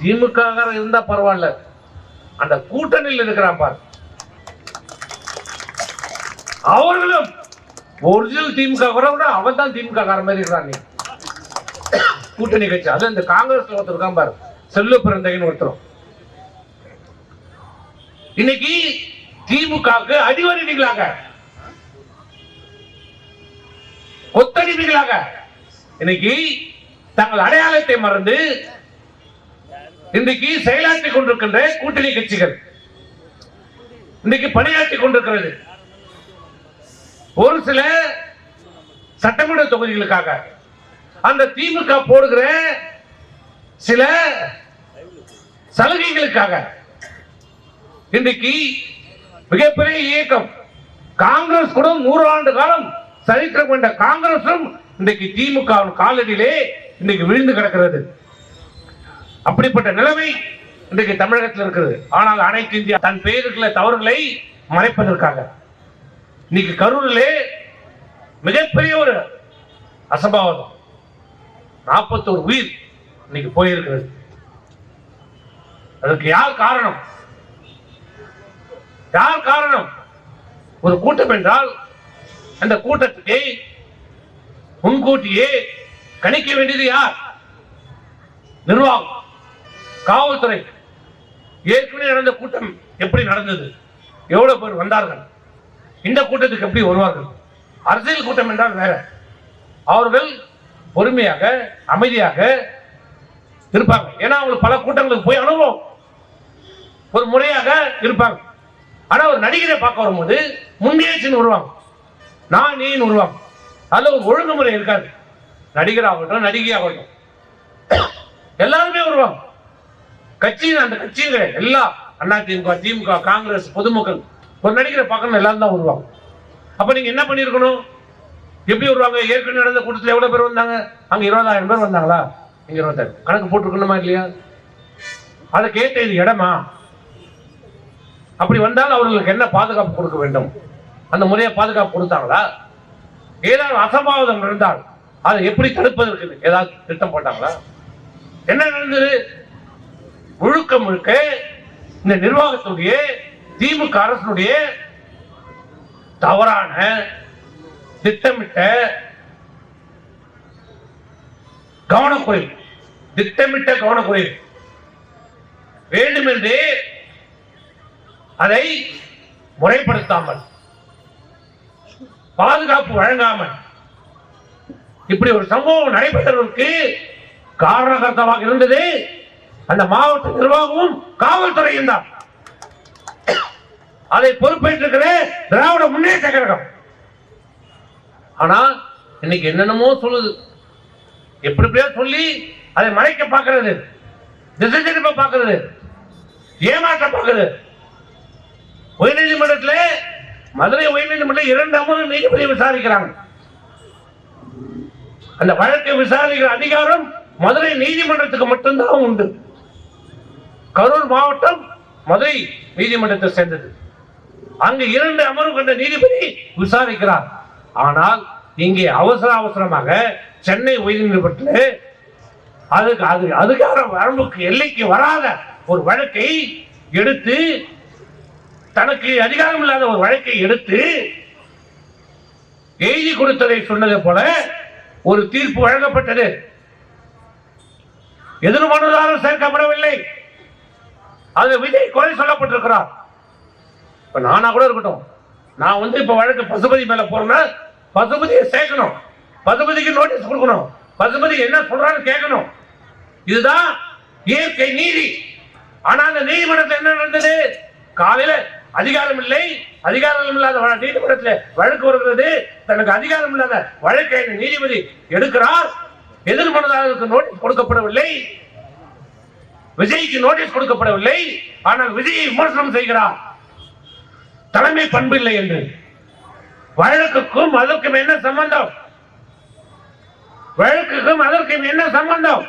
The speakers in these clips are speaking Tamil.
திமுக இருந்தா பரவாயில்ல. அந்த கூட்டணியில் இருக்கிறான் பார். அவர்களும் ஒரிஜினல் திமுக கூட விட அவன் தான் திமுக கார மாதிரி இருக்கிறான் நீ. கூட்டணி கட்சி. அது இந்த காங்கிரஸ் ஒருத்தர் இருக்கான் பாரு. செல்லு பிறந்தகைன்னு ஒருத்தரும். இன்னைக்கு திமுகவுக்கு அடிவருடிகளாக கொத்தடிவீங்களாங்க இன்னைக்கு தங்கள் அடையாளத்தை மறந்து இன்றைக்கு செயலாற்றிக் கொண்டிருக்கின்ற கூட்டணி கட்சிகள் இன்னைக்கு பணியாற்றிக் கொண்டிருக்கிறது. ஒரு சில சட்டமன்ற தொகுதிகளுக்காக அந்த திமுக போடுகிற சில சலுகைகளுக்காக இன்றைக்கு மிகப்பெரிய இயக்கம். காங்கிரஸ் கூட நூறு ஆண்டு காலம் சரித்திரம் கொண்ட காங்கிரசும் இன்றைக்கு திமுக காலடியிலே இன்னைக்கு விழுந்து கிடக்கிறது. அப்படிப்பட்ட நிலைமை இன்றைக்கு தமிழகத்தில் இருக்கிறது ஆனால் அனைத்து இந்தியா தன் பெயருக்குள்ள தவறுகளை மறைப்பதற்காக. இன்னைக்கு கரூரிலே மிகப்பெரிய ஒரு அசம்பாவிதம் நாற்பத்தோரு உயிர் இன்னைக்கு போயிருக்கிறது. அதற்கு யார் காரணம்? யார் காரணம்? ஒரு கூட்டம் என்றால் அந்த கூட்டத்துக்கு முன்கூட்டியே கணிக்க வேண்டியது யார்? நிர்வாகம். காவல்துறை. ஏற்கனவே நடந்த கூட்டம் எப்படி நடந்தது? எவ்வளவு பேர் வந்தார்கள்? இந்த கூட்டத்துக்கு எப்படி வருவார்கள்? அரசியல் கூட்டம் என்றால் வேற. அவர்கள் பொறுமையாக அமைதியாக இருப்பாங்க. ஏன்னா அவங்களுக்கு பல கூட்டங்களுக்கு போய் அனுபவம். ஒரு முறையாக இருப்பாங்க. ஆனா ஒரு நடிகரை பார்க்க வரும்போது முன்னேச்சின்னு வருவாங்க. நான் நீன்னு வருவாங்க. அதுல ஒரு ஒழுங்குமுறை இருக்காது. நடிகர் ஆகட்டும் நடிகை ஆகட்டும் எல்லாருமே வருவாங்க. கட்சியின் அந்த கட்சியும் எல்லாம் எல்லா அண்ணா திமுக திமுக காங்கிரஸ் பொதுமக்கள் ஒரு நடிக்கிற பார்க்கணும் எல்லாரும் தான் வருவாங்க. அப்ப நீங்க என்ன பண்ணிருக்கணும்? எப்படி வருவாங்க? ஏற்கனவே நடந்த கூட்டத்தில் எவ்வளவு பேர் வந்தாங்க? அங்க இருபதாயிரம் பேர் வந்தாங்களா? இங்க இருபத்தாயிரம் கணக்கு போட்டுருக்கணுமா இல்லையா? அதை கேட்ட இது இடமா? அப்படி வந்தால் அவர்களுக்கு என்ன பாதுகாப்பு கொடுக்க வேண்டும்? அந்த முறையை பாதுகாப்பு கொடுத்தாங்களா? ஏதாவது அசம்பாவிதம் நடந்தால் அதை எப்படி தடுப்பதற்கு ஏதாவது திட்டம் போட்டாங்களா? என்ன நடந்தது? முழுக்க முழுக்க இந்த நிர்வாகத்துடைய திமுக அரசுடைய தவறான திட்டமிட்ட கவனக்குறைவு. திட்டமிட்ட கவனக்குறைவு. வேண்டுமென்றே அதை முறைப்படுத்தாமல் பாதுகாப்பு வழங்காமல் இப்படி ஒரு சம்பவம் நடைபெற்றதற்கு காரணகர்த்தமாக இருந்தது அந்த மாவட்ட நிர்வாகமும் காவல்துறையும் தான். அதை பொறுப்பேற்றிருக்கிற திராவிட முன்னேற்ற கழகம். ஆனா இன்னைக்கு என்னென்னமோ சொல்லுது. எப்படி எப்படியோ சொல்லி அதை மறைக்க பார்க்கறது. திசை திருப்ப பார்க்கறது. ஏமாற்ற பார்க்கறது. உயர்நீதிமன்றத்தில் மதுரை உயர்நீதிமன்றம் இரண்டு அமர்வு நீதிபதி விசாரிக்கிறாங்க. அந்த வழக்கை விசாரிக்கிற அதிகாரம் மதுரை நீதிமன்றத்துக்கு மட்டும்தான் உண்டு. கரூர் மாவட்டம் மதுரை நீதிமன்றத்தை சேர்ந்தது. அங்கு இரண்டு அமர்வு கொண்ட நீதிபதி விசாரிக்கிறார். ஆனால் இங்கே அவசர அவசரமாக சென்னை உயர்நீதிமன்றத்தில் அதுக்கு அது அதிகார வரம்புக்கு எல்லைக்கு வராத ஒரு வழக்கை எடுத்து தனக்கு அதிகாரம் இல்லாத ஒரு வழக்கை எடுத்து எழுதி கொடுத்ததை சொன்னதை போல ஒரு தீர்ப்பு வழங்கப்பட்டது. எதிர்மனதாரர் சேர்க்கப்படவில்லை. அது விஜய் குறை சொல்லப்பட்டிருக்கிறார். இப்ப நானா கூட இருக்கட்டும். நான் வந்து இப்ப வழக்கு பசுபதி மேல போறேன்னா பசுபதியை சேர்க்கணும். பசுபதிக்கு நோட்டீஸ் கொடுக்கணும். பசுபதி என்ன சொல்றான்னு கேட்கணும். இதுதான் இயற்கை நீதி. ஆனா அந்த நீதிமன்றத்தில் என்ன நடந்தது? காலையில அதிகாரம் இல்லை. அதிகாரம் இல்லாத நீதிமன்றத்தில் வழக்கு வருகிறது. தனக்கு அதிகாரம் இல்லாத வழக்கை நீதிபதி எடுக்கிறார். எதிர்மனதாரருக்கு நோட்டீஸ் கொடுக்கப்படவில்லை. விஜய்க்கு நோட்டீஸ் கொடுக்கப்படவில்லை. ஆனால் விஜயை விமர்சனம் செய்கிறார். தலைமை பண்பு இல்லை என்று. வழக்குக்கும் அதற்கும் என்ன சம்பந்தம்? வழக்குக்கும் அதற்கும் என்ன சம்பந்தம்?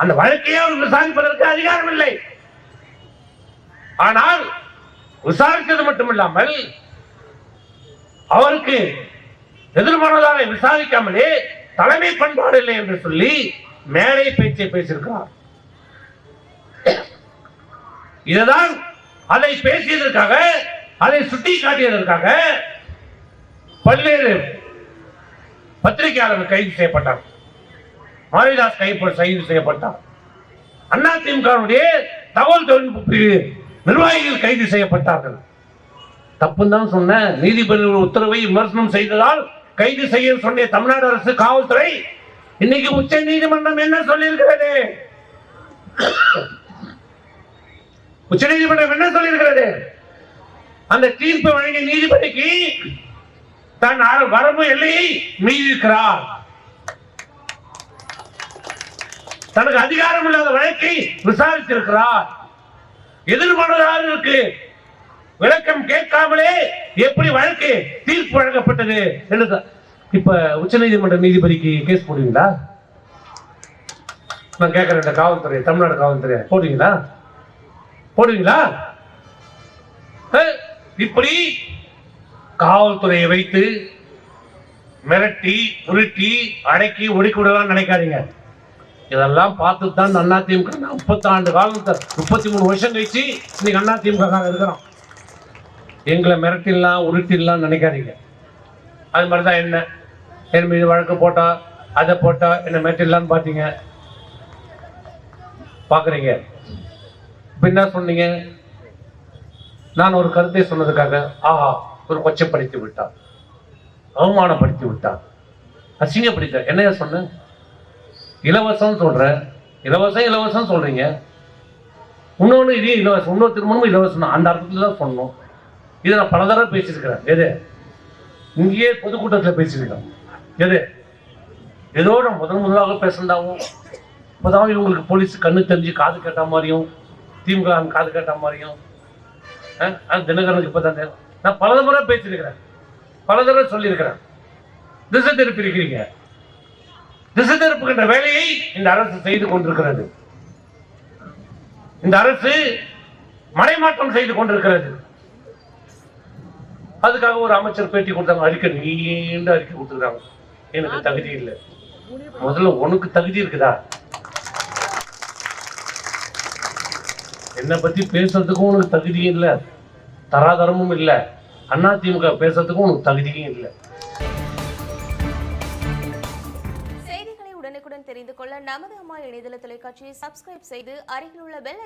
அந்த வழக்கையே அவர் விசாரிப்பதற்கு அதிகாரம் இல்லை. ஆனால் விசாரித்தது மட்டுமில்லாமல் அவருக்கு எதிர்மனதாரை விசாரிக்காமலே தலைமை பண்பாடு இல்லை என்று சொல்லி மேடை பேச்சை பேசியிருக்கிறார். இதுதான் அதை பேசியதற்காக அதை சுட்டி காட்டியதற்காக பல்வேறு பத்திரிகையாளர்கள் கைது செய்யப்பட்டார். மாரிதாஸ் கைப்ப கைது செய்யப்பட்டார். அண்ணா திமுகவுடைய தகவல் தொழில்நுட்ப பிரிவு நிர்வாகிகள் கைது செய்யப்பட்டார்கள். தப்புன்னு தான் சொன்னேன் நீதிபதி உத்தரவை விமர்சனம் செய்ததால் கைது செய்ய சொன்ன தமிழ்நாடு அரசு காவல்துறை இன்னைக்கு உச்ச நீதிமன்றம் என்ன சொல்லியிருக்கிறது? உச்ச நீதிமன்றம் என்ன சொல்லியிருக்கிறது? அந்த தீர்ப்பு வழங்கிய நீதிபதிக்கு தன் வரம்பு எல்லையை மீறியிருக்கிறார். தனக்கு அதிகாரம் இல்லாத வழக்கை விசாரித்திருக்கிறார். எதிர்மனதாரருக்கு விளக்கம் கேட்காமலே எப்படி வழக்கு தீர்ப்பு வழங்கப்பட்டது என்று இப்ப உச்ச உச்சநீதிமன்ற நீதிபதிக்கு கேஸ் போடுவீங்களா? நான் கேட்கிறேன் இந்த காவல்துறை தமிழ்நாடு காவல்துறை போடுவீங்களா? போடுவீங்களா? இப்படி காவல்துறையை வைத்து மிரட்டி உருட்டி அடக்கி ஒடுக்கி விடலாம் நினைக்காதீங்க. இதெல்லாம் பார்த்து தான் அதிமுக முப்பத்தி ஆண்டு காலம் முப்பத்தி மூணு வருஷம் கழிச்சு இன்னைக்கு அண்ணா திமுக இருக்கிறோம் எங்களை மிரட்டிடலாம் உருட்டிடலாம் நினைக்காதீங்க. அது மாதிரி தான் என்ன? என் மீது வழக்கு போட்டா அதை போட்டா என்ன மிரட்டிடலான்னு பார்த்தீங்க. பார்க்குறீங்க? என்ன சொன்னீங்க? நான் ஒரு கருத்தை சொன்னதுக்காக ஆஹா ஒரு கொச்சப்படுத்தி விட்டார் அவமானப்படுத்தி விட்டார் அசிங்கப்படுத்த என்னையா சொன்னேன் இலவசம் சொல்ற. இலவசம் இலவசம் சொல்றீங்க. இன்னொன்று இதே இலவசம். இன்னொரு திருமணமும் இலவசம் தான் அந்த அர்த்தத்தில் தான் சொன்னோம். இதை நான் பல தடவை பேசியிருக்கிறேன். எது? இங்கேயே பொதுக்கூட்டத்தில் பேசியிருக்கேன் எது? ஏதோ நான் முதன் முதலாக பேசுனதாகவும் இப்போதான் இவங்களுக்கு போலீஸ் கண்ணு தெரிஞ்சு காது கேட்ட மாதிரியும் திமுக காது கேட்ட மாதிரியும் அது தினகரனுக்கு இப்போ தான் நான் பல தடவை பேசியிருக்கிறேன். பல தடவை சொல்லியிருக்கிறேன். திசை திருப்பி இருக்கிறீங்க. திசை திருப்புகின்ற வேலையை இந்த அரசு செய்து கொண்டிருக்கிறது. இந்த அரசு மடைமாற்றம் செய்து கொண்டிருக்கிறது. அதுக்காக ஒரு அமைச்சர் பேட்டி கொடுத்தாங்க. அறிக்கை நீண்ட அறிக்கை கொடுத்துருக்காங்க. எனக்கு தகுதி இல்லை. முதல்ல உனக்கு தகுதி இருக்குதா? என்னை பத்தி பேசுறதுக்கும் உனக்கு தகுதியும் இல்லை. தராதரமும் இல்லை. அண்ணா திமுக பேசுறதுக்கும் உனக்கு தகுதியும் இல்லை. செய்திகளை உடனுக்குடன் தெரிந்து கொள்ள நமது அம்மா இணையதள தொலைக்காட்சியை சப்ஸ்கிரைப் செய்து அருகில் உள்ள பெல்